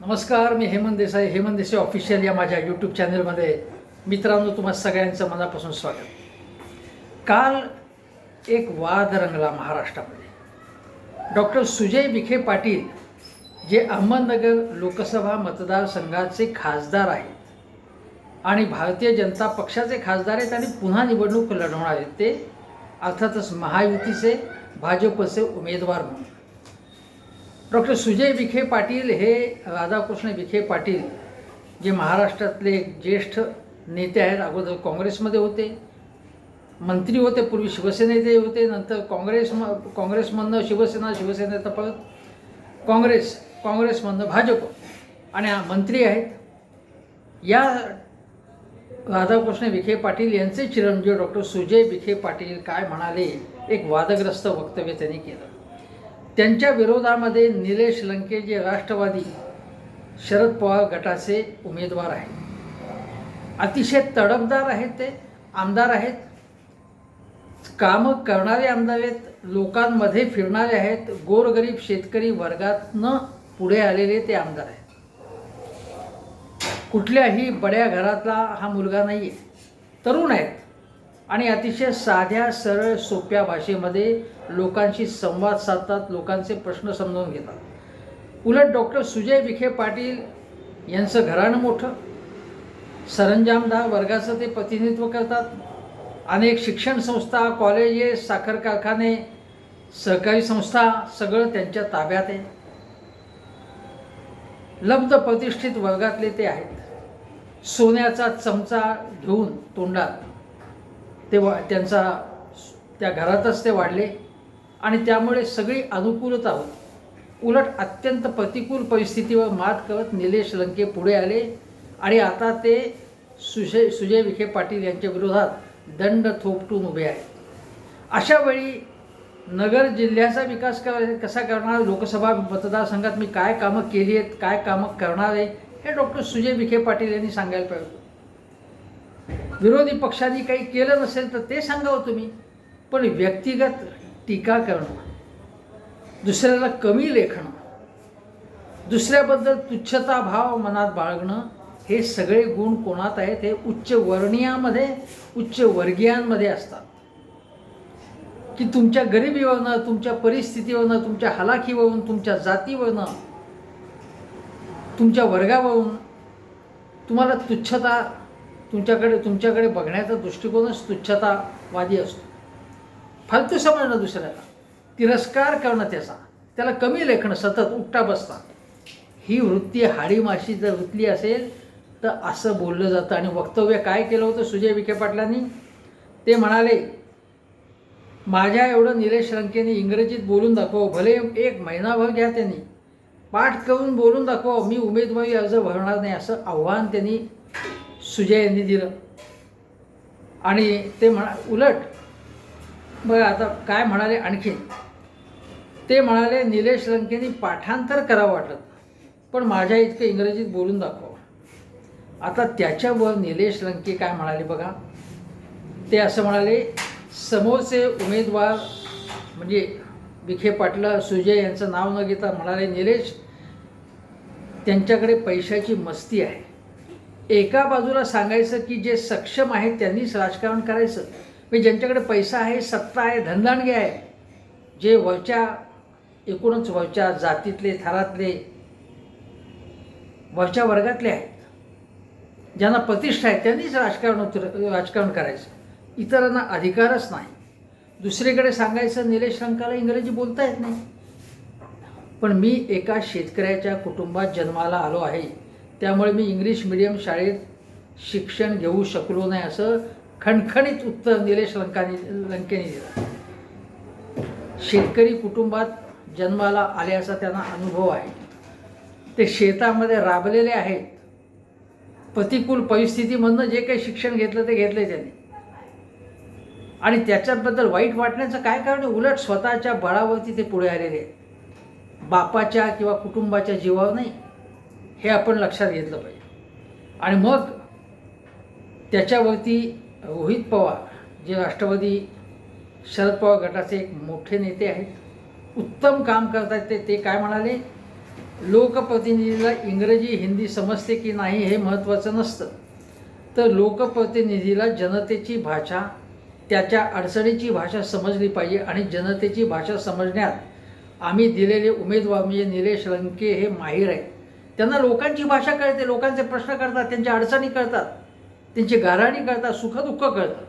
नमस्कार मी हेमंत देसाई. हेमंत देसाई ऑफिशियल या माझ्या यूट्यूब चॅनलमध्ये मित्रांनो तुम्हा सगळ्यांचं मनापासून स्वागत. काल एक वाद रंगला महाराष्ट्रामध्ये. डॉक्टर सुजय विखे पाटील जे अहमदनगर लोकसभा मतदारसंघाचे खासदार आहेत आणि भारतीय जनता पक्षाचे खासदार आहेत आणि पुन्हा निवडणूक लढवणार आहेत ते अर्थातच महायुतीचे भाजपचे उमेदवार म्हणून. डॉक्टर सुजय विखे पाटील हे राधाकृष्ण विखे पाटील जे महाराष्ट्रातले एक ज्येष्ठ नेते आहेत अगोदर काँग्रेसमध्ये होते मंत्री होते पूर्वी शिवसेनेचे होते नंतर काँग्रेस काँग्रेसमधनं शिवसेना शिवसेनेचं परत काँग्रेस काँग्रेसमधनं भाजप आणि हा मंत्री आहेत. या राधाकृष्ण विखे पाटील यांचे चिरंजीव डॉक्टर सुजय विखे पाटील काय म्हणाले एक वादग्रस्त वक्तव्य त्यांनी केलं. त्यांच्या विरोधामध्ये निलेश लंके जे राष्ट्रवादी शरद पवार गटाचे उमेदवार आहेत. अतिशय तडफदार आहेत ते आमदार आहेत. कामं करणारे आमदार आहेत लोकांमध्ये फिरणारे आहेत गोरगरीब शेतकरी वर्गातनं पुढे आलेले ते आमदार आहेत. कुठल्याही बड्या घरातला हा मुलगा नाही आहे तरुण आहेत. आणि अतिशय साध्या सरळ सोप्या भाषेमध्ये लोकांशी संवाद साधतात लोकांचे प्रश्न समजावून घेतात. उलट डॉक्टर सुजय विखे पाटील यांचं घराणं मोठं. सरंजामदार वर्गाचं ते प्रतिनिधित्व करतात. अनेक शिक्षण संस्था कॉलेजेस साखर कारखाने सहकारी संस्था सगळं त्यांच्या ताब्यात आहे. लब्ध प्रतिष्ठित वर्गातले ते आहेत. सोन्याचा चमचा घेऊन तोंडात ते वा त्यांचा त्या घरातच ते वाढले. आणि त्यामुळे सगळी अनुकूलता उलट अत्यंत प्रतिकूल परिस्थितीवर मात करत निलेश लंके पुढे आले आणि आता ते सुजय सुजय विखे पाटील यांच्या विरोधात दंड थोपटून उभे आहेत. अशा वेळी नगर जिल्ह्याचा विकास कर कसा करणार? लोकसभा मतदारसंघात मी काय कामं केली आहेत? काय कामं करणार आहे? हे डॉक्टर सुजय विखे पाटील यांनी सांगायला पाहिजे विरोधी पक्षांनी काही केलं नसेल तर ते सांगावं तुम्ही. पण व्यक्तिगत टीका करणं. दुसऱ्याला कमी लेखणं. दुसऱ्याबद्दल तुच्छता भाव मनात बाळगणं हे सगळे गुण कोणात आहेत? हे उच्च वर्णीयामध्ये उच्च वर्गीयांमध्ये असतात. की तुमच्या गरिबीवरनं तुमच्या परिस्थितीवरनं तुमच्या हलाखीवरून तुमच्या जातीवरनं तुमच्या वर्गावरून तुम्हाला तुच्छता तुमच्याकडे तुमच्याकडे बघण्याचा दृष्टिकोनच तुच्छतावादी असतो. फालतू समजणं दुसऱ्याला. तिरस्कार करणं त्याचा. त्याला कमी लेखणं सतत उठता बसता. ही वृत्ती हाडीमाशी जर रुतली असेल तर असं बोललं जातं. आणि वक्तव्य काय केलं होतं सुजय विखे पाटलांनी? ते म्हणाले माझ्या एवढं निलेश रंकेने इंग्रजीत बोलून दाखव भले एक महिनाभर घ्या त्यांनी. पाठ करून बोलून दाखव मी उमेदवारी अर्ज भरणार नाही असं आव्हान त्यांनी सुजय यांनी दिलं. आणि ते म्हणा उलट बघा आता काय म्हणाले आणखी? ते म्हणाले निलेश लंकेनी पाठांतर करावं वाटत पण माझ्या इतकं इंग्रजीत बोलून दाखवा. आता त्याच्यावर निलेश लंके काय म्हणाले बघा? ते असं म्हणाले समोरचे उमेदवार म्हणजे विखे पाटला सुजय यांचं नाव न घेता म्हणाले निलेश त्यांच्याकडे पैशाची मस्ती आहे. एका बाजूला सांगायचं की जे सक्षम आहेत त्यांनीच राजकारण करायचं. म्हणजे ज्यांच्याकडे पैसा आहे सत्ता आहे धनदानगे आहे जे वरच्या एकूणच वरच्या जातीतले थरातले वरच्या वर्गातले आहेत ज्यांना प्रतिष्ठा आहे त्यांनीच राजकारण उतर राजकारण करायचं. इतरांना अधिकारच नाही. दुसरीकडे सांगायचं निलेश लंकाला इंग्रजी बोलता येत नाही. पण मी एका शेतकऱ्याच्या कुटुंबात जन्माला आलो आहे. त्यामुळे मी इंग्लिश मिडियम शाळेत शिक्षण घेऊ शकलो नाही असं खणखणीत उत्तर निलेश लंकाने लंकेने दिलं. शेतकरी कुटुंबात जन्माला आल्याचा त्यांना अनुभव आहे. ते शेतामध्ये राबलेले आहेत. प्रतिकूल परिस्थितीमधनं जे काही शिक्षण घेतलं ते घेतलं त्यांनी. आणि त्याच्याबद्दल वाईट वाटण्याचं काय कारण आहे? उलट स्वतःच्या बळावरती ते पुढे आलेले आहेत. बापाच्या किंवा कुटुंबाच्या जीवावर नाही. हे आपण लक्षात घेतलं पाहिजे. आणि मग त्याच्यावरती रोहित पवार जे राष्ट्रवादी शरद पवार गटाचे एक मोठे नेते आहेत उत्तम काम करतात ते ते काय म्हणाले? लोकप्रतिनिधीला इंग्रजी हिंदी समजते की नाही हे महत्त्वाचं नसतं. तर लोकप्रतिनिधीला जनतेची भाषा त्याच्या अडचणीची भाषा समजली पाहिजे आणि जनतेची भाषा समजण्यात आम्ही दिलेले उमेदवार म्हणजे निलेश लंके हे माहीर आहेत. त्यांना लोकांची भाषा कळते लोकांचे प्रश्न करतात त्यांच्या अडचणी कळतात. त्यांची गाराणी कळतात सुखदुःख कळतं.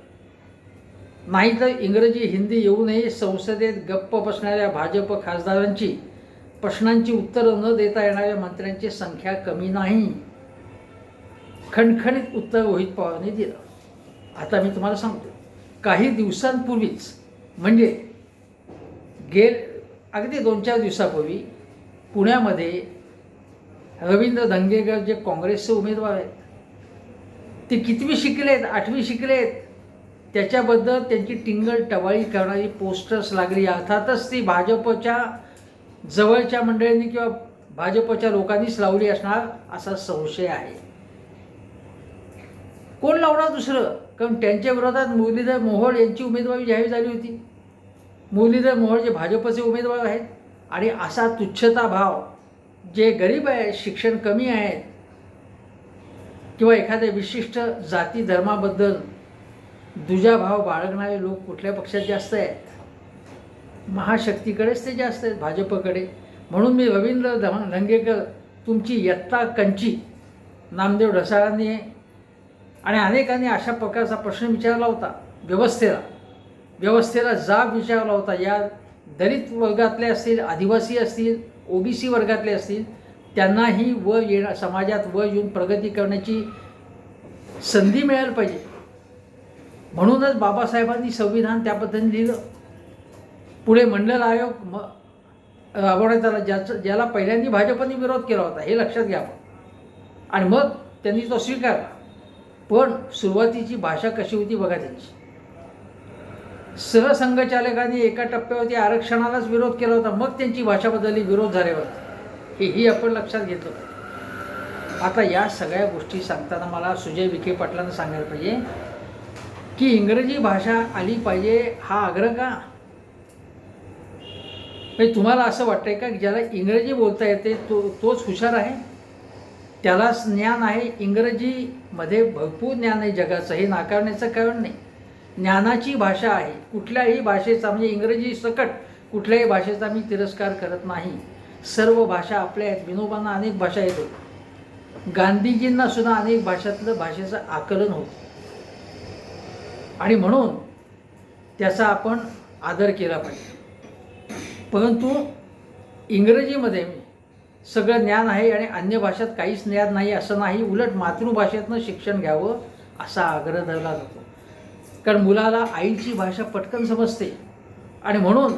नाही तर इंग्रजी हिंदी येऊनही संसदेत गप्प बसणाऱ्या भाजप खासदारांची प्रश्नांची उत्तरं न देता येणाऱ्या मंत्र्यांची संख्या कमी नाही. खणखणीत उत्तर रोहित पवारांनी दिलं. आता मी तुम्हाला सांगतो काही दिवसांपूर्वीच म्हणजे गेल अगदी दोन चार दिवसापूर्वी पुण्यामध्ये रवींद्र धंगेकर जे काँग्रेसचे उमेदवार आहेत ते कितवी शिकलेत आठवी शिकलेत त्याच्याबद्दल त्यांची टिंगल टवाळी करणारी पोस्टर्स लागली. अर्थातच ती भाजपच्या जवळच्या मंडळींनी किंवा भाजपच्या लोकांनीच लावली असणार असा संशय आहे. कोण लावणार दुसरं? कारण त्यांच्या विरोधात मुरलीधर मोहोळ यांची उमेदवारी जाहीर झाली होती. मुरलीधर मोहोळ जे भाजपचे उमेदवार आहेत. आणि असा तुच्छता भाव जे गरीब आहेत शिक्षण कमी आहेत किंवा एखाद्या विशिष्ट जाती धर्माबद्दल दुजाभाव बाळगणारे लोक कुठल्या पक्षात जास्त आहेत? महाशक्तीकडेच ते जास्त आहेत भाजपकडे. म्हणून मी रवींद्र धम धंगेकर तुमची यत्ता कंची नामदेव ढसाळांनी आणि अनेकांनी अशा प्रकारचा प्रश्न विचारला होता व्यवस्थेला. व्यवस्थेला जाब विचारला होता. या दलित वर्गातले असतील आदिवासी असतील ओबीसी वर्गातले असतील त्यांनाही व येणं समाजात व येऊन प्रगती करण्याची संधी मिळायला पाहिजे. म्हणूनच बाबासाहेबांनी संविधान त्या पद्धतीने लिहिलं. पुढे मंडल आयोग म राबवण्यात आला. ज्याचं ज्याला पहिल्यांदा भाजपने विरोध केला होता हे लक्षात घ्यावं आणि मग त्यांनी तो स्वीकारला. पण सुरुवातीची भाषा कशी होती बघा त्यांची. सहसंघचालकांनी एका टप्प्यावरती आरक्षणालाच विरोध केला होता. मग त्यांची भाषा बदलली विरोध झाल्यावर हेही आपण लक्षात घेतलं पाहिजे आता या सगळ्या गोष्टी सांगताना मला सुजय विखे पाटलांना सांगायला पाहिजे की इंग्रजी भाषा आली पाहिजे हा आग्रह का? म्हणजे तुम्हाला असं वाटतंय का की ज्याला इंग्रजी बोलता येते तो तोच हुशार आहे? त्यालाच ज्ञान आहे. इंग्रजीमध्ये भरपूर ज्ञान आहे जगाचं. हे नाकारण्याचं कारण नाही. ज्ञानाची भाषा आहे. कुठल्याही भाषेचा म्हणजे इंग्रजी सकट कुठल्याही भाषेचा मी तिरस्कार करत नाही. सर्व भाषा आपल्या आहेत. विनोबांना अनेक भाषा येतो. गांधीजींना सुद्धा अनेक भाषातलं भाषेचं आकलन होतं. आणि म्हणून त्याचा आपण आदर केला पाहिजे. परंतु इंग्रजीमध्ये सगळं ज्ञान आहे आणि अन्य भाषेत काहीच ज्ञान नाही असं नाही. उलट मातृभाषेतनं शिक्षण घ्यावं असा आग्रह धरला जातो. कारण मुलाला आईची भाषा पटकन समजते. आणि म्हणून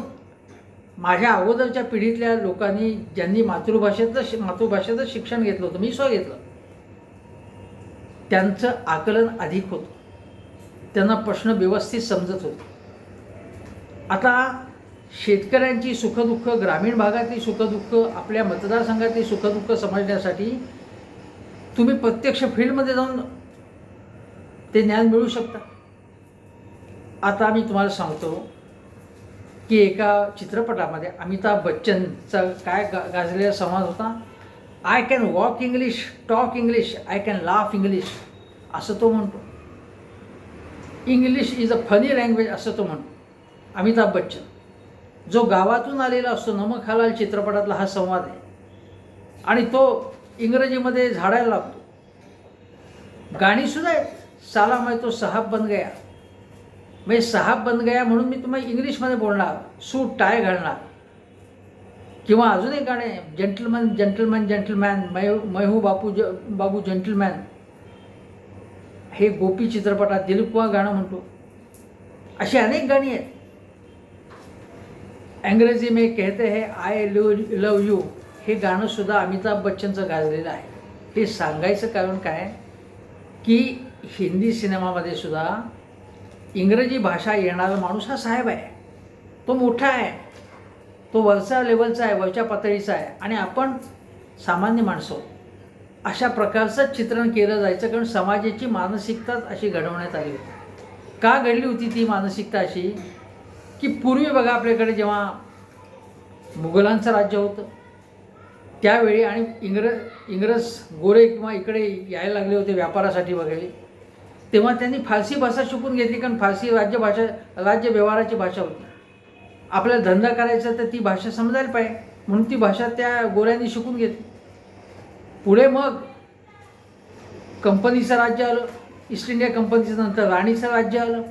माझ्या अगोदरच्या पिढीतल्या लोकांनी ज्यांनी मातृभाषेतलं शि मातृभाषेचं शिक्षण घेतलं होतं मी स्व घेतलं. त्यांचं आकलन अधिक होतं. त्यांना प्रश्न व्यवस्थित समजत होते. आता शेतकऱ्यांची सुखदुःख ग्रामीण भागातली सुखदुःख आपल्या मतदारसंघातली सुखदुःख समजण्यासाठी तुम्ही प्रत्यक्ष फील्डमध्ये जाऊन ते ज्ञान मिळू शकता. आता मी तुम्हाला सांगतो की एका चित्रपटामध्ये अमिताभ बच्चनचा काय गा गाजलेला संवाद होता? I can walk English talk English I can laugh English असं तो म्हणतो. English is a funny language असं तो म्हणतो. अमिताभ बच्चन. जो गावातून आलेला असतो नमक हलाल चित्रपटातला हा संवाद आहे. आणि तो इंग्रजीमध्ये झाडायला लागतो. गाणीसुद्धा आहेत. साला मैं तो साहब बन गया. म्हणजे साहब बन गया म्हणून मी तुम्हाला इंग्लिशमध्ये बोलणार सूट टाय घालणार. किंवा अजून एक गाणे जंटलमन जंटलमॅन जेंटलमॅन मै मैहू बापू ज बाबू जेंटलमॅन हे गोपी चित्रपटात दिलीप कुमार गाणं म्हणतो. अशी अनेक गाणी आहेत. अंग्रेजी में कहते हे आय लव लव यू हे गाणंसुद्धा अमिताभ बच्चनचं गाजलेलं आहे. हे सांगायचं कारण काय? की हिंदी सिनेमामध्ये सुद्धा इंग्रजी भाषा येणारा माणूस हा साहेब आहे. तो मोठा आहे. तो वरच्या लेवलचा आहे वरच्या पातळीचा आहे. आणि आपण सामान्य माणसं. अशा प्रकारचं चित्रण केलं जायचं कारण समाजाची मानसिकताच अशी घडवण्यात आली होती. का घडली होती ती मानसिकता अशी? की पूर्वी बघा आपल्याकडे जेव्हा मुघलांचं राज्य होतं त्यावेळी आणि इंग्रज इंग्रज गोरे किंवा इकडे यायला लागले होते व्यापारासाठी वगैरे तेव्हा त्यांनी फारसी भाषा शिकून घेतली कारण फारसी राज्यभाषा राज्य व्यवहाराची भाषा होती. आपल्याला धंदा करायचा तर ती भाषा समजायला पाहिजे. म्हणून ती भाषा त्या गोऱ्यांनी शिकून घेतली. पुढे मग कंपनीचं राज्य आलं. ईस्ट इंडिया कंपनीचं नंतर राणीचं राज्य आलं.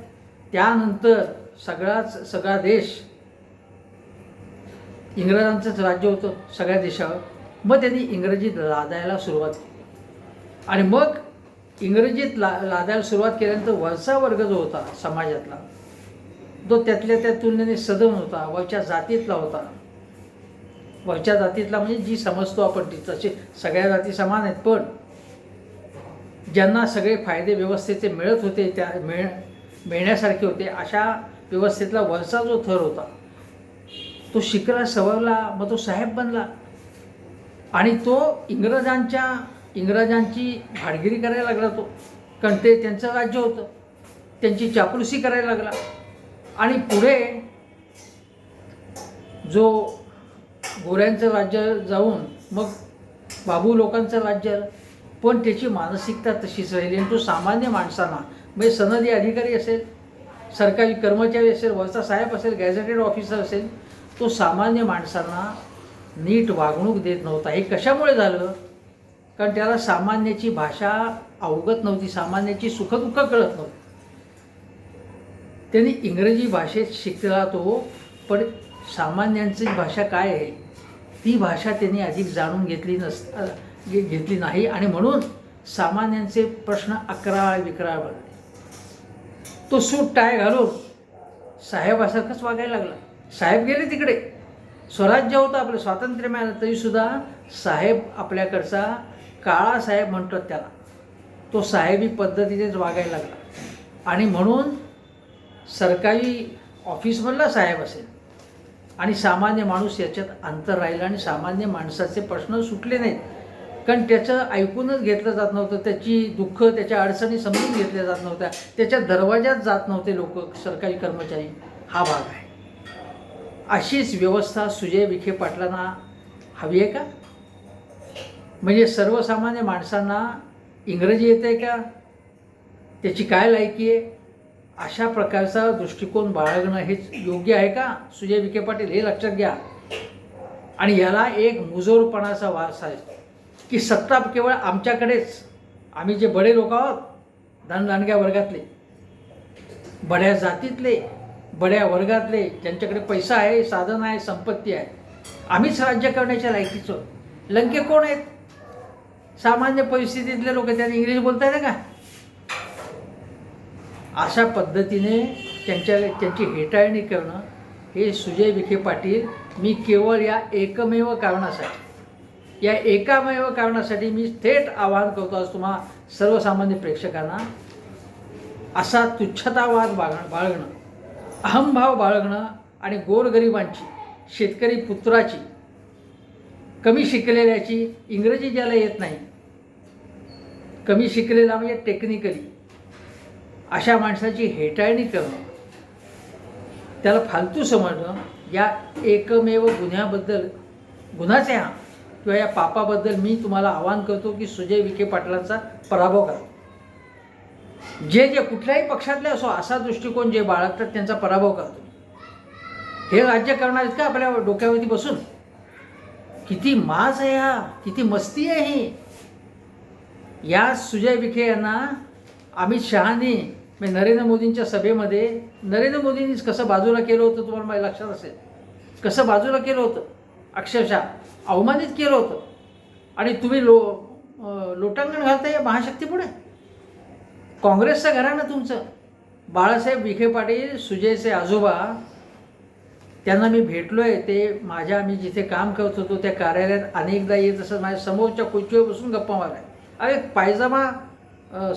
त्यानंतर सगळाच सगळा देश इंग्रजांचंच राज्य होतं सगळ्या देशावर. मग त्यांनी इंग्रजीत लादायला सुरुवात केली. आणि मग इंग्रजीत ला लादायला सुरुवात केल्यानंतर वरचा वर्ग जो होता समाजातला तो त्यातल्या त्या तुलनेने सदन होता वरच्या जातीतला होता. वरच्या जातीतला म्हणजे जी समजतो आपण ती तसे सगळ्या जाती समान आहेत पण ज्यांना सगळे फायदे व्यवस्थेचे मिळत होते त्या मिळ मिळण्यासारखे होते अशा व्यवस्थेतला वरचा जो थर होता तो शिकला सवरला मग तो साहेब बनला. आणि तो इंग्रजांच्या इंग्रजांची भाडगिरी करायला लागला तो. कारण ते त्यांचं राज्य होतं. त्यांची चापलुसी करायला लागला. आणि पुढे जो गोऱ्यांचं राज्य जाऊन मग बाबू लोकांचं राज्य. पण त्याची मानसिकता तशीच राहिली आणि तो सामान्य माणसांना म्हणजे सनदी अधिकारी असेल सरकारी कर्मचारी असेल वरचा साहेब असेल गॅझेटेड ऑफिसर असेल तो सामान्य माणसांना नीट वागणूक देत नव्हता. हे कशामुळे झालं? कारण त्याला सामान्याची भाषा अवगत नव्हती सामान्याची सुखदुःख कळत नव्हती. त्यांनी इंग्रजी भाषेत शिकला तो पण सामान्यांची भाषा काय आहे? ती भाषा त्यांनी अधिक जाणून घेतली नस घेतली नाही आणि म्हणून सामान्यांचे प्रश्न अकराळ विकरा बनले. तो सूट टाय घालून साहेबासारखंच वागायला लागला. साहेब गेले तिकडे. स्वराज्य होतं आपलं स्वातंत्र्य मिळालं तरीसुद्धा साहेब आपल्याकडचा काळा साहेब म्हणतात त्याला. तो साहेबी पद्धतीनेच वागायला लागला. आणि म्हणून सरकारी ऑफिसमधला साहेब असेल. आणि सामान्य माणूस याच्यात अंतर राहिलं आणि सामान्य माणसाचे प्रश्न सुटले नाहीत. कारण त्याचं ऐकूनच घेतलं जात नव्हतं. त्याची दुःख त्याच्या अडचणी समजून घेतल्या जात नव्हत्या. त्याच्या दरवाज्यात जात नव्हते लोक सरकारी कर्मचारी. हा भाग आहे. अशीच व्यवस्था सुजय विखे पाटलांना हवी आहे का? म्हणजे सर्वसामान्य माणसांना इंग्रजी येते आहे का? त्याची काय लायकी आहे? अशा प्रकारचा दृष्टिकोन बाळगणं हेच योग्य आहे का? सुजय विखे पाटील हे लक्षात घ्या. आणि याला एक मुजोरपणाचा वास आहे की सत्ता केवळ आमच्याकडेच. आम्ही जे बडे लोक आहोत धनदानग्या वर्गातले बड्या जातीतले बड्या वर्गातले ज्यांच्याकडे पैसा आहे साधन आहे संपत्ती आहे आम्हीच राज्य करण्याच्या लायकीचं. लंके कोण आहेत? सामान्य परिस्थितीतले लोक त्यांनी इंग्रजी बोलता येतं का? अशा पद्धतीने त्यांच्या त्यांची हेटाळणी करणं हे सुजय विखे पाटील मी केवळ या एकमेव कारणासाठी या एकामेव कारणासाठी मी थेट आवाहन करतो आज तुम्हा सर्वसामान्य प्रेक्षकांना असा तुच्छतावाद बाळ बाळगणं अहमभाव बाळगणं आणि गोरगरिबांची शेतकरी पुत्राची कमी शिकलेल्याची इंग्रजी ज्याला येत नाही कमी शिकलेला म्हणजे टेक्निकली अशा माणसाची हेटाळणी करणं त्याला फालतू समजणं या एकमेव गुन्ह्याबद्दल गुन्हाच आहे हा किंवा या पापाबद्दल मी तुम्हाला आवाहन करतो की सुजय विखे पाटलांचा पराभव करा. जे जे कुठल्याही पक्षातले असो असा दृष्टिकोन जे बाळगतात त्यांचा पराभव करतो हे राज्य करणार आहेत का आपल्या डोक्यावरती बसून? किती माज आहे हा किती मस्ती आहे ही. या सुजय विखे यांना अमित शहानी म्हणजे नरेंद्र मोदींच्या सभेमध्ये नरेंद्र मोदींनीच कसं बाजूला केलं होतं तुम्हाला माझ्या लक्षात असेल. कसं बाजूला केलं होतं? अक्षरशः अवमानित केलं होतं. आणि तुम्ही लो लोटांगण घालताय या महाशक्तीपुढे काँग्रेसचं घराणं तुमचं? बाळासाहेब विखे पाटील सुजयचे आजोबा त्यांना मी भेटलो आहे ते माझ्या मी जिथे काम करत होतो त्या कार्यालयात अनेकदा येत असत. माझ्या समोरच्या खुर्चीवर बसून गप्पा मारल्या अरे पायजमा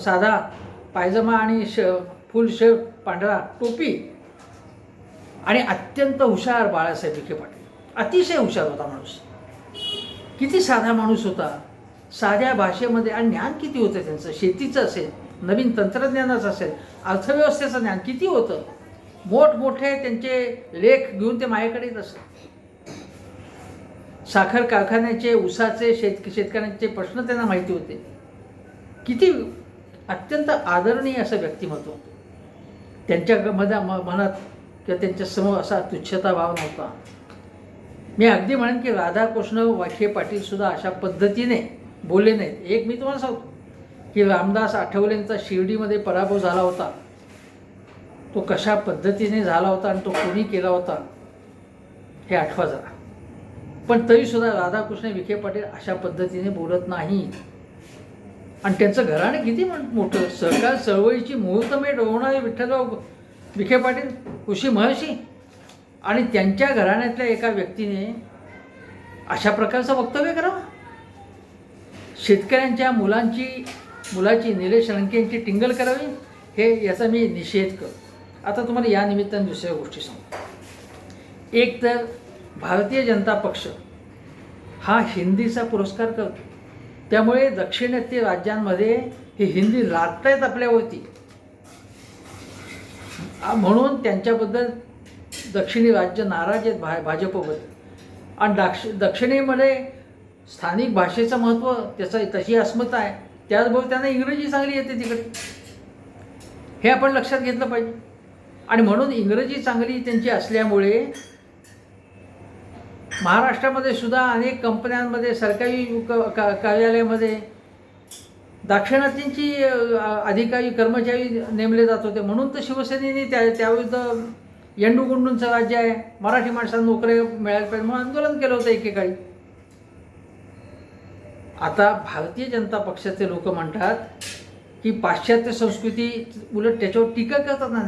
साधा पायजमा आणि श फुल शर्ट पांढरा टोपी. आणि अत्यंत हुशार बाळासाहेब विखे पाटील. अतिशय हुशार होता माणूस. किती साधा माणूस होता. साध्या भाषेमध्ये आणि ज्ञान किती होतं त्यांचं? शेतीचं असेल नवीन तंत्रज्ञानाचं असेल अर्थव्यवस्थेचं ज्ञान किती होतं? मोठमोठे त्यांचे लेख घेऊन ते माझ्याकडे येत असत. साखर कारखान्याचे उसाचे शेत शेतकऱ्यांचे प्रश्न त्यांना माहिती होते. किती अत्यंत आदरणीय असं व्यक्तिमत्व. त्यांच्या मध्ये म- मनात किंवा त्यांच्यासमोर असा तुच्छता भाव नव्हता. मी अगदी म्हणेन की राधाकृष्ण वाखे पाटीलसुद्धा अशा पद्धतीने बोलले नाहीत. एक मी तुम्हाला सांगतो की रामदास आठवलेंचा शिर्डीमध्ये पराभव झाला होता. तो कशा पद्धतीने झाला होता आणि तो कोणी केला होता हे आठवा जरा. पण तरीसुद्धा राधाकृष्ण विखे पाटील अशा पद्धतीने बोलत नाही आणि त्यांचं घराणे किती म्हण- मोठं? सहकार चळवळीची मुहूर्तमेढ होणारे विठ्ठलराव विखे पाटील ऋषी महर्षी आणि त्यांच्या घराण्यातल्या एका व्यक्तीने अशा प्रकारचं वक्तव्य करावं? शेतकऱ्यांच्या मुलांची मुलाची निलेश लंकेंची टिंगल करावी? हे याचा मी निषेध करतो. आता तुम्हाला या निमित्ताने दुसऱ्या गोष्टी सांगतो. एक तर भारतीय जनता पक्ष हा हिंदीचा पुरस्कार करतो. त्यामुळे दक्षिणेतील राज्यांमध्ये ही हिंदी लादतायत आपल्यावरती. म्हणून त्यांच्याबद्दल दक्षिणी राज्य नाराज आहेत भा भाजपबद्दल आणि दाक्ष दक्षिणेमध्ये स्थानिक भाषेचं महत्त्व त्याचा तशी अस्मता आहे. त्याचबरोबर त्यांना इंग्रजी चांगली येते तिकडे. हे आपण लक्षात घेतलं पाहिजे. आणि म्हणून इंग्रजी चांगली त्यांची असल्यामुळे महाराष्ट्रामध्ये सुद्धा अनेक कंपन्यांमध्ये सरकारी क- का कार्यालयामध्ये दाक्षिणातींची अधिकारी कर्मचारी नेमले जात होते. म्हणून तर शिवसेनेने त्या त्याविरुद्ध येंडूगुंडूंचं राज्य आहे. मराठी माणसांना नोकऱ्या मिळायला पाहिजे म्हणून आंदोलन केलं होतं एकेकाळी. आता भारतीय जनता पक्षाचे लोक म्हणतात की पाश्चात्य संस्कृती उलट त्याच्यावर टीका करतात ना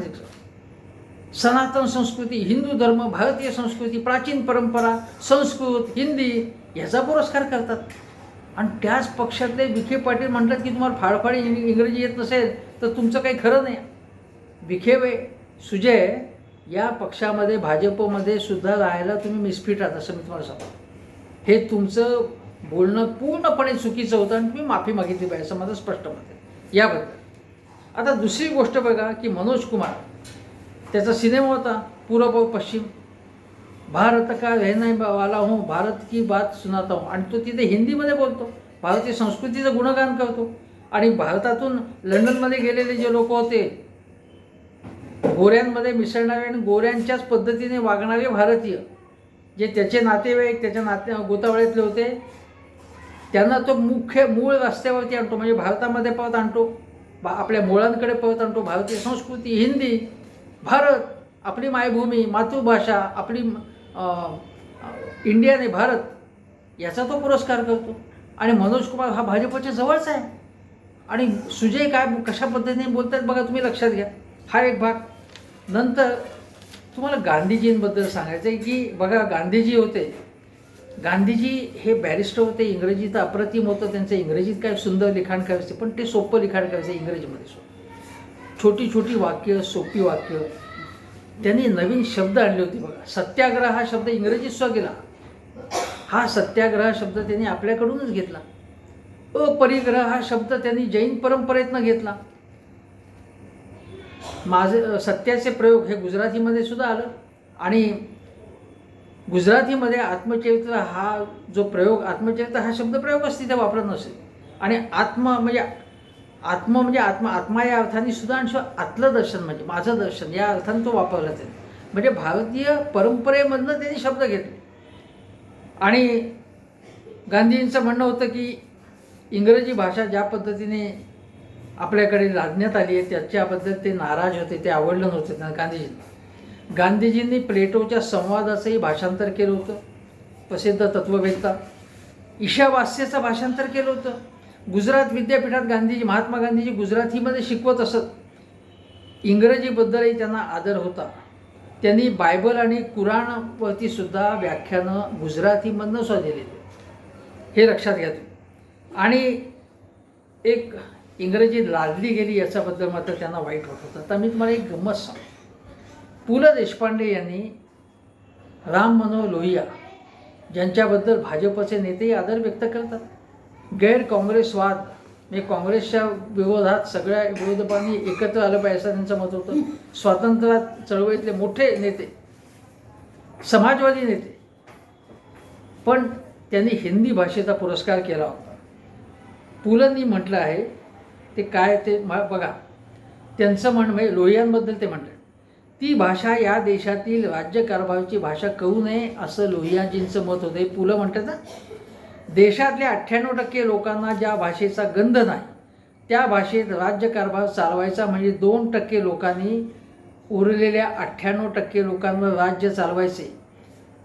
सनातन संस्कृती हिंदू धर्म भारतीय संस्कृती प्राचीन परंपरा संस्कृत हिंदी याचा पुरस्कार करतात. आणि त्याच पक्षातले विखे पाटील म्हणतात की तुम्हाला फाळफाळी इंग्रजी येत नसेल तर तुमचं काही खरं नाही. विखे वे सुजय या पक्षामध्ये भाजपमध्ये सुद्धा राहायला तुम्ही मिसफिट आहात असं मी तुम्हाला सांगतो. हे तुमचं बोलणं पूर्णपणे चुकीचं होतं आणि तुम्ही माफी मागितली पाहिजे असं माझं स्पष्ट मत आहे. याबद्दल. आता दुसरी गोष्ट बघा की मनोज कुमार. त्याचा सिनेमा होता पूर्व व पश्चिम. भारत का रहने वाला हूँ भारत की बात सुनाता हूँ. आणि तो तिथे हिंदीमध्ये बोलतो. भारतीय संस्कृतीचं गुणगान करतो. आणि भारतातून लंडनमध्ये गेलेले जे लोक होते गोऱ्यांमध्ये मिसळणारे आणि गोऱ्यांच्याच पद्धतीने वागणारे भारतीय जे त्याचे नातेवाईक त्याच्या नाते गोतावळ्यातले होते त्यांना तो मुख्य मूळ रस्त्यावरती आणतो. म्हणजे भारतामध्ये परत आणतो बा आपल्या मुळांकडे परत आणतो. भारतीय संस्कृती हिंदी भारत आपली मायभूमी मातृभाषा आपली अं, भारत याचा तो पुरस्कार करतो. आणि मनोज कुमार हा भाजपच्या जवळचा आहे. आणि सुजय काय कशा पद्धतीने बोलतात बघा तुम्ही लक्षात घ्या. हा एक भाग. नंतर तुम्हाला गांधीजींबद्दल सांगायचं आहे की बघा गांधीजी होते. गांधीजी हे बॅरिस्टर होते इंग्रजी अप्रतिम होतं त्यांचं इंग्रजीत काय सुंदर लिखाण करायचे पण ते सोपं लिखाण करायचं इंग्रजीमध्ये. सोपं छोटी छोटी वाक्य सोपी वाक्य. त्यांनी नवीन शब्द आणले होते बघा. सत्याग्रह हा शब्द इंग्रजीत सुद्धा गेला. हा सत्याग्रह शब्द त्यांनी आपल्याकडूनच घेतला. अपरिग्रह हा शब्द त्यांनी जैन परंपरेतनं घेतला. माझे सत्याचे प्रयोग हे गुजरातीमध्ये सुद्धा आलं. आणि गुजरातीमध्ये आत्मचरित्र हा जो प्रयोग आत्मचरित्र हा शब्द प्रयोगच तिथे वापरत नसेल आणि आत्म म्हणजे आत्म म्हणजे आत्मा आत्मा या अर्थाने सुद्धा आणि आतलं दर्शन म्हणजे माझं दर्शन या अर्थाने तो वापरला जाईल. म्हणजे भारतीय परंपरेमधनं त्यांनी शब्द घेतले. आणि गांधीजींचं म्हणणं होतं की इंग्रजी भाषा ज्या पद्धतीने आपल्याकडे लादण्यात आली आहे त्याच्याबद्दल ते नाराज होते ते आवडलं नव्हतं त्यांना गांधीजींना. गांधीजींनी प्लेटोच्या संवादाचंही भाषांतर केलं होतं. प्रसिद्ध तत्ववेत्ता. ईशावास्याचं भाषांतर केलं होतं. गुजरात विद्यापीठात गांधीजी महात्मा गांधीजी गुजरातीमध्ये शिकवत असत. इंग्रजीबद्दलही त्यांना आदर होता. त्यांनी बायबल आणि कुराणवरती सुद्धा व्याख्यानं गुजरातीमधनं सुद्धा दिलेली हे लक्षात घ्या तुम्ही. आणि एक इंग्रजी लादली गेली याच्याबद्दल मात्र त्यांना वाईट होत होतं. तर मी तुम्हाला एक गंमत सांग पु ल देशपांडे यांनी राम मनोहर लोहिया ज्यांच्याबद्दल भाजपचे नेतेही आदर व्यक्त करतात गैर काँग्रेसवाद म्हणजे काँग्रेसच्या विरोधात सगळ्या विरोधकांनी एकत्र आलं पाहिजे असं त्यांचं मत होतं. स्वातंत्र्य चळवळीतले मोठे नेते समाजवादी नेते. पण त्यांनी हिंदी भाषेचा पुरस्कार केला होता. पुलंनी म्हटलं आहे ते काय ते बघा. त्यांचं म्हण म्हणजे लोहियांबद्दल ते म्हणतात. ती भाषा या देशातील राज्यकारभाराची भाषा कळू नये असं लोहियाजींचं मत होतं. पुलं म्हणतात ना? देशातल्या अठ्ठ्याण्णव टक्के लोकांना ज्या भाषेचा गंध नाही त्या भाषेत राज्यकारभार चालवायचा म्हणजे दोन टक्के लोकांनी उरलेल्या अठ्ठ्याण्णव टक्के लोकांवर राज्य चालवायचे.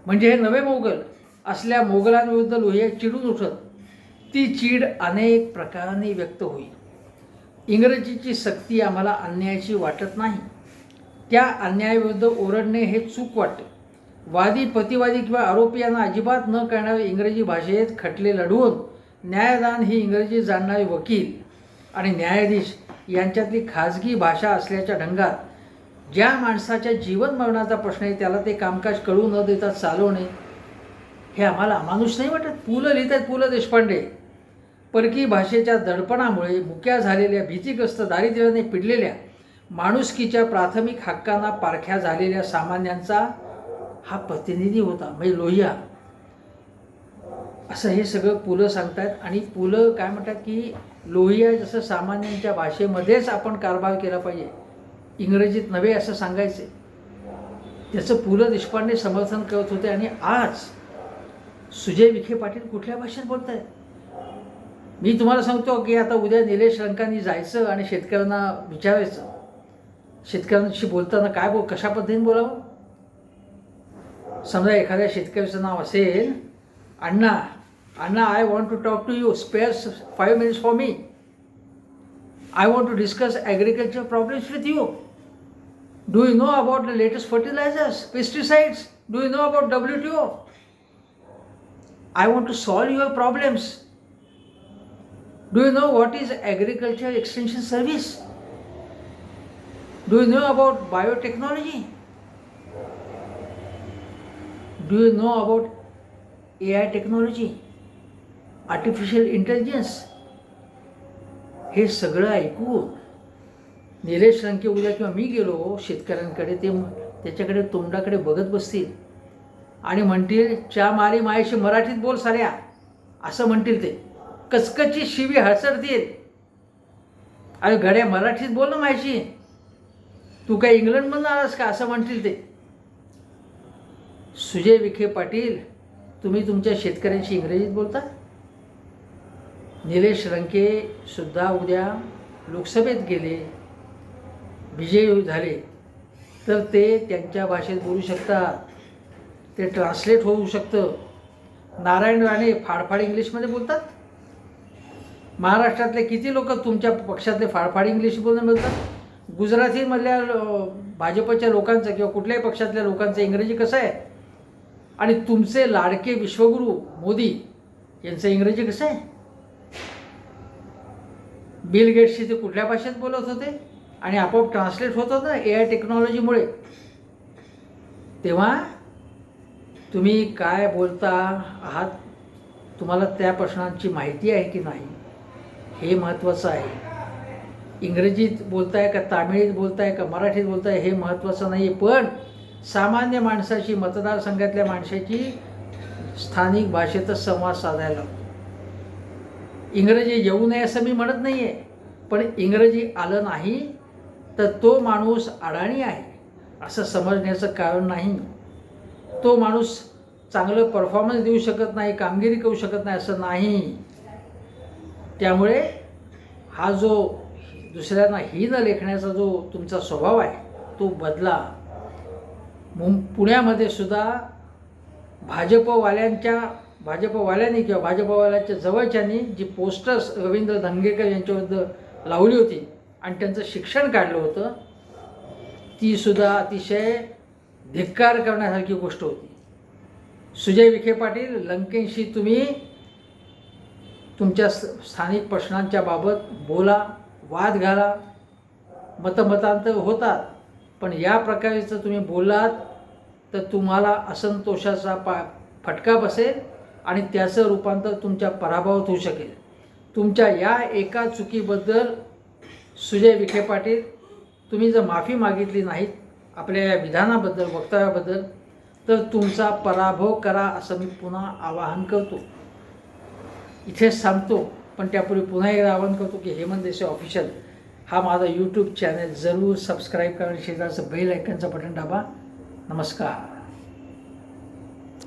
म्हणजे हे नवे मोगल असल्या मोगलांविरुद्ध लोहिया चिडून उठत ती चीड अनेक प्रकारांनी व्यक्त होईल. इंग्रजीची सक्ती आम्हाला अन्यायाची वाटत नाही. त्या अन्यायाविरुद्ध ओरडणे हे चूक वाटते. वादी प्रतिवादी किंवा आरोपी यांना अजिबात न करणारे इंग्रजी भाषेत खटले लढवून न्यायदान ही इंग्रजी जाणणारे वकील आणि न्यायाधीश यांच्यातली खाजगी भाषा असल्याच्या ढंगात ज्या माणसाच्या जीवन मरणाचा प्रश्न आहे त्याला ते कामकाज कळू न देता चालवणे हे आम्हाला अमानुष नाही वाटत. पु ल लिहित आहेत पु ल देशपांडे. परकी भाषेच्या दडपणामुळे मुक्या झालेल्या भीतीग्रस्त दारिद्र्याने पिडलेल्या माणुसकीच्या प्राथमिक हक्कांना पारख्या झालेल्या सामान्यांचा हा प्रतिनिधी होता म्हणजे लोहिया. असं हे सगळं पुलं सांगतात आणि पुलं काय म्हणतात की लोहिया जसं सामान्यांच्या भाषेमध्येच आपण कारभार केला पाहिजे. इंग्रजीत नव्हे असं सांगायचे. त्याचं पु ल देशपांडे समर्थन करत होते आणि आज सुजय विखे पाटील कुठल्या भाषेत बोलत आहेत मी तुम्हाला सांगतो की आता उद्या निलेश लंकांनी जायचं आणि शेतकऱ्यांना विचारायचं. शेतकऱ्यांशी बोलताना काय बोल कशा पद्धतीने बोलावं? समजा एखाद्या शेतकऱ्याचं नाव असेल Anna Anna I want to talk to you spares five minutes for me I want to discuss agriculture problems with you do you know about the latest fertilisers pesticides do you know about W T O I want to solve your problems do you know what is agriculture extension service do you know about biotechnology do you know about A I technology artificial intelligence हे सगळं ऐकून निलेश लंके उद्या किंवा मी गेलो शेतकऱ्यांकडे ते त्याच्याकडे तोंडाकडे बघत बसतील. आणि म्हणतील च्या मारी मायाशी मराठीत बोल साऱ्या. असं म्हणतील ते. कचकची शिवी हसरतील अरे घड्या मराठीत बोल ना मायाशी. तू काय इंग्लंडमधून आलास का? असं म्हणतील ते. सुजय विखे पाटील तुम्ही तुमच्या शेतकऱ्यांशी इंग्रजीत बोलता? निलेश रंके सुद्धा उद्या लोकसभेत गेले विजयी झाले. तर ते त्यांच्या भाषेत बोलू शकतात. ते ट्रान्सलेट होऊ शकतं. नारायण राणे फाडफाड इंग्लिशमध्ये बोलतात? महाराष्ट्रातले किती लोक तुमच्या पक्षातले फाडफाड इंग्लिश बोलणं बोलतात? गुजरातीमधल्या भाजपच्या लोकांचं किंवा कुठल्याही पक्षातल्या लोकांचं इंग्रजी कसं आहे? आणि तुमचे लाडके विश्वगुरू मोदी यांचं इंग्रजी कसं आहे? बिल गेट्सशी ते कुठल्या भाषेत बोलत होते? आणि आपोआप ट्रान्सलेट होत होतं ए आय टेक्नॉलॉजीमुळे तेव्हा तुम्ही काय बोलता आहात? तुम्हाला त्या प्रश्नांची माहिती आहे की नाही? हे महत्त्वाचं आहे. इंग्रजीत बोलताय का तामिळीत बोलताय का मराठीत बोलताय हे महत्त्वाचं नाही आहे पण सामान्य माणसाची मतदारसंघातल्या माणसाची स्थानिक भाषेतच संवाद साधायला इंग्रजी येऊ नये असं मी म्हणत नाही आहे पण इंग्रजी आलं नाही तर तो माणूस अडाणी आहे असं समजण्याचं कारण नाही. तो माणूस चांगलं परफॉर्मन्स देऊ शकत नाही कामगिरी करू शकत नाही असं नाही. त्यामुळे हा जो दुसऱ्यांना हीन लेखण्याचा जो तुमचा स्वभाव आहे तो बदला. मुं पुण्यामध्ये सुद्धा भाजपवाल्यांच्या भाजपवाल्यांनी किंवा भाजपवाल्याच्या जवळच्यांनी जी पोस्टर्स रवींद्र धंगेकर यांच्याविरुद्ध लावली होती आणि त्यांचं शिक्षण काढलं होतं तीसुद्धा अतिशय धिक्कार करण्यासारखी गोष्ट होती. सुजय विखे पाटील लंकेशी तुम्ही तुमच्या स्थानिक प्रश्नांच्या बाबत बोला वाद घाला मतमतांतर होतात. पण या प्रकारेचं तुम्ही बोललात तर तुम्हाला असंतोषाचा पा फटका बसेल आणि त्याचं रूपांतर तुमच्या पराभवात होऊ शकेल. तुमच्या या एका चुकीबद्दल सुजय विखे पाटील तुम्ही जर माफी मागितली नाहीत आपल्या या विधानाबद्दल वक्तव्याबद्दल तर तुमचा पराभव करा असं मी पुन्हा आवाहन करतो. इथेच सांगतो पण त्यापूर्वी पुन्हा एकदा आवाहन करतो की हेमंत देसाई ऑफिशियल हा माझा यूट्यूब चॅनल जरूर सबस्क्राईब करा शेजारचं बेल ऐकनचं बटन दाबा. नमस्कार.